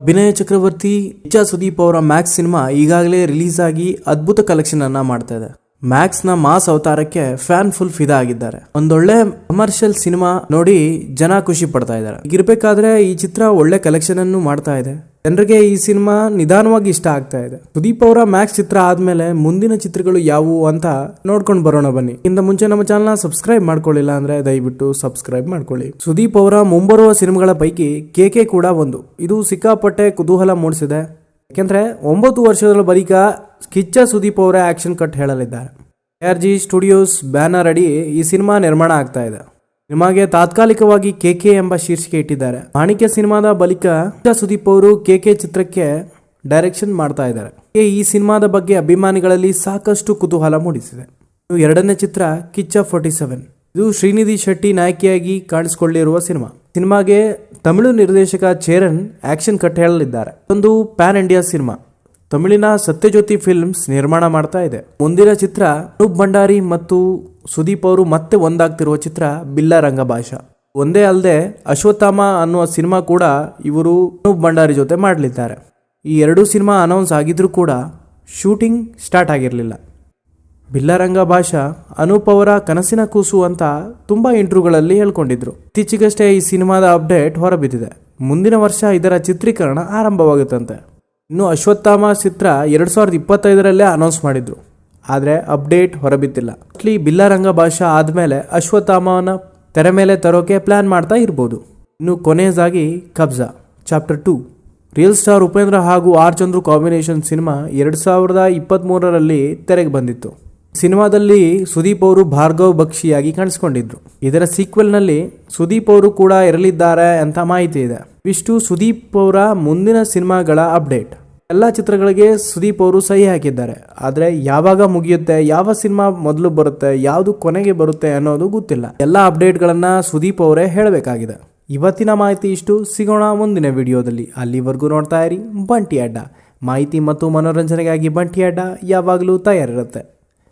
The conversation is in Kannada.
ಅಭಿನಯ ಚಕ್ರವರ್ತಿ ಇಚ್ಛಾ ಸುದೀಪ್ ಅವರ ಮ್ಯಾಕ್ಸ್ ಸಿನಿಮಾ ಈಗಾಗಲೇ ರಿಲೀಸ್ ಆಗಿ ಅದ್ಭುತ ಕಲೆಕ್ಷನ್ ಅನ್ನ ಮಾಡ್ತಾ ಇದೆ. ಮ್ಯಾಕ್ಸ್ನ ಮಾಸ್ ಅವತಾರಕ್ಕೆ ಫ್ಯಾನ್ ಫುಲ್ ಫಿದಾ ಆಗಿದ್ದಾರೆ. ಒಂದೊಳ್ಳೆ ಕಮರ್ಷಿಯಲ್ ಸಿನಿಮಾ ನೋಡಿ ಜನ ಖುಷಿ ಪಡ್ತಾ ಇದ್ದಾರೆ. ಇರ್ಬೇಕಾದ್ರೆ ಈ ಚಿತ್ರ ಒಳ್ಳೆ ಕಲೆಕ್ಷನ್ ಅನ್ನು ಮಾಡ್ತಾ ಇದೆ. ಜನರಿಗೆ ಈ ಸಿನಿಮಾ ನಿಧಾನವಾಗಿ ಇಷ್ಟ ಆಗ್ತಾ ಇದೆ. ಸುದೀಪ್ ಅವರ ಮ್ಯಾಕ್ಸ್ ಚಿತ್ರ ಆದ್ಮೇಲೆ ಮುಂದಿನ ಚಿತ್ರಗಳು ಯಾವುವು ಅಂತ ನೋಡ್ಕೊಂಡು ಬರೋಣ ಬನ್ನಿ. ಇಂದ ಮುಂಚೆ ನಮ್ಮ ಚಾನಲ್ ಸಬ್ಸ್ಕ್ರೈಬ್ ಮಾಡ್ಕೊಳ್ಳಿಲ್ಲ ಅಂದ್ರೆ ದಯವಿಟ್ಟು ಸಬ್ಸ್ಕ್ರೈಬ್ ಮಾಡ್ಕೊಳ್ಳಿ. ಸುದೀಪ್ ಅವರ ಮುಂಬರುವ ಸಿನಿಮಾಗಳ ಪೈಕಿ ಕೆಕೆ ಕೂಡ ಒಂದು. ಇದು ಸಿಕ್ಕಾಪಟ್ಟೆ ಕುತೂಹಲ ಮೂಡಿಸಿದೆ. ಯಾಕೆಂದ್ರೆ ಒಂಬತ್ತು ವರ್ಷದ ಬಳಿಕ ಕಿಚ್ಚ ಸುದೀಪ್ ಅವರ ಆಕ್ಷನ್ ಕಟ್ ಹೇಳಲಿದ್ದಾರೆ. ಆರ್ ಜಿ ಸ್ಟುಡಿಯೋಸ್ ಬ್ಯಾನರ್ ಅಡಿ ಈ ಸಿನಿಮಾ ನಿರ್ಮಾಣ ಆಗ್ತಾ ಇದೆ. ಸಿನಿಮಾಗೆ ತಾತ್ಕಾಲಿಕವಾಗಿ ಕೆಕೆ ಎಂಬ ಶೀರ್ಷಿಕೆ ಇಟ್ಟಿದ್ದಾರೆ. ಮಾಣಿಕ್ಯ ಸಿನಿಮಾದ ಬಳಿಕ ಸುದೀಪ್ ಅವರು ಕೆಕೆ ಚಿತ್ರಕ್ಕೆ ಡೈರೆಕ್ಷನ್ ಮಾಡ್ತಾ ಇದ್ದಾರೆ. ಈ ಸಿನಿಮಾದ ಬಗ್ಗೆ ಅಭಿಮಾನಿಗಳಲ್ಲಿ ಸಾಕಷ್ಟು ಕುತೂಹಲ ಮೂಡಿಸಿದೆ. ಎರಡನೇ ಚಿತ್ರ, ಕಿಚ್ಚ ಫೋರ್ಟಿ ಸೆವೆನ್ ಇದು ಶ್ರೀನಿಧಿ ಶೆಟ್ಟಿ ನಾಯಕಿಯಾಗಿ ಕಾಣಿಸಿಕೊಳ್ಳಿರುವ ಸಿನಿಮಾ. ಸಿನಿಮಾಗೆ ತಮಿಳು ನಿರ್ದೇಶಕ ಚೇರನ್ ಆಕ್ಷನ್ ಕಟ್ ಹೇಳಲಿದ್ದಾರೆ. ಒಂದು ಪ್ಯಾನ್ ಇಂಡಿಯಾ ಸಿನಿಮಾ. ತಮಿಳಿನ ಸತ್ಯಜ್ಯೋತಿ ಫಿಲ್ಮ್ಸ್ ನಿರ್ಮಾಣ ಮಾಡ್ತಾ ಇದೆ. ಮುಂದಿನ ಚಿತ್ರ ಅನೂಪ್ ಭಂಡಾರಿ ಮತ್ತು ಸುದೀಪ್ ಅವರು ಮತ್ತೆ ಒಂದಾಗ್ತಿರುವ ಚಿತ್ರ ಬಿಲ್ಲ ರಂಗಭಾಷ. ಒಂದೇ ಅಲ್ಲದೆ ಅಶ್ವತ್ಥಾಮ ಅನ್ನುವ ಸಿನಿಮಾ ಕೂಡ ಇವರು ಅನೂಪ್ ಭಂಡಾರಿ ಜೊತೆ ಮಾಡಲಿದ್ದಾರೆ. ಈ ಎರಡೂ ಸಿನಿಮಾ ಅನೌನ್ಸ್ ಆಗಿದ್ರೂ ಕೂಡ ಶೂಟಿಂಗ್ ಸ್ಟಾರ್ಟ್ ಆಗಿರಲಿಲ್ಲ. ಬಿಲ್ಲರಂಗ ಭಾಷಾ ಅನೂಪ್ ಅವರ ಕನಸಿನ ಕೂಸು ಅಂತ ತುಂಬ ಇಂಟರ್ವ್ಯೂಗಳಲ್ಲಿ ಹೇಳ್ಕೊಂಡಿದ್ರು. ಇತ್ತೀಚೆಗಷ್ಟೇ ಈ ಸಿನಿಮಾದ ಅಪ್ಡೇಟ್ ಹೊರಬಿದ್ದಿದೆ. ಮುಂದಿನ ವರ್ಷ ಇದರ ಚಿತ್ರೀಕರಣ ಆರಂಭವಾಗುತ್ತಂತೆ. ಇನ್ನು ಅಶ್ವತ್ಥಾಮ ಚಿತ್ರ ಎರಡು ಸಾವಿರದ ಇಪ್ಪತ್ತೈದರಲ್ಲೇ ಅನೌನ್ಸ್ ಮಾಡಿದ್ರು. ಆದರೆ ಅಪ್ಡೇಟ್ ಹೊರಬಿದ್ದಿಲ್ಲ. ಮೋಸ್ಟ್ಲಿ ಬಿಲ್ಲರಂಗ ಭಾಷಾ ಆದಮೇಲೆ ಅಶ್ವತ್ಥಾಮನ ತೆರೆ ಮೇಲೆ ತರೋಕೆ ಪ್ಲ್ಯಾನ್ ಮಾಡ್ತಾ ಇರ್ಬೋದು. ಇನ್ನು ಕೊನೆಯದಾಗಿ Kabzaa chapter two real star Upendra ಹಾಗೂ ಆರ್ ಚಂದ್ರು ಕಾಂಬಿನೇಷನ್ ಸಿನಿಮಾ ಎರಡು ಸಾವಿರದ ಇಪ್ಪತ್ತ್ಮೂರರಲ್ಲಿ ತೆರೆಗೆ ಬಂದಿತ್ತು. ಸಿನಿಮಾದಲ್ಲಿ ಸುದೀಪ್ ಅವರು ಭಾರ್ಗವ್ ಬಕ್ಷಿಯಾಗಿ ಕಾಣಿಸ್ಕೊಂಡಿದ್ರು. ಇದರ ಸೀಕ್ವೆಲ್ನಲ್ಲಿ ಸುದೀಪ್ ಅವರು ಕೂಡ ಇರಲಿದ್ದಾರೆ ಅಂತ ಮಾಹಿತಿ ಇದೆ. ಇಷ್ಟು ಸುದೀಪ್ ಅವರ ಮುಂದಿನ ಸಿನಿಮಾಗಳ ಅಪ್ಡೇಟ್. ಎಲ್ಲ ಚಿತ್ರಗಳಿಗೆ ಸುದೀಪ್ ಅವರು ಸಹಿ ಹಾಕಿದ್ದಾರೆ. ಆದರೆ ಯಾವಾಗ ಮುಗಿಯುತ್ತೆ, ಯಾವ ಸಿನಿಮಾ ಮೊದಲು ಬರುತ್ತೆ, ಯಾವುದು ಕೊನೆಗೆ ಬರುತ್ತೆ ಅನ್ನೋದು ಗೊತ್ತಿಲ್ಲ. ಎಲ್ಲ ಅಪ್ಡೇಟ್ಗಳನ್ನು ಸುದೀಪ್ ಅವರೇ ಹೇಳಬೇಕಾಗಿದೆ. ಇವತ್ತಿನ ಮಾಹಿತಿ ಇಷ್ಟು. ಸಿಗೋಣ ಮುಂದಿನ ವಿಡಿಯೋದಲ್ಲಿ. ಅಲ್ಲಿವರೆಗೂ ನೋಡ್ತಾ ಇರಿ ಬಂಟಿ ಅಡ್ಡ. ಮಾಹಿತಿ ಮತ್ತು ಮನೋರಂಜನೆಗಾಗಿ ಬಂಟಿ ಅಡ್ಡ ಯಾವಾಗಲೂ ತಯಾರಿರುತ್ತೆ.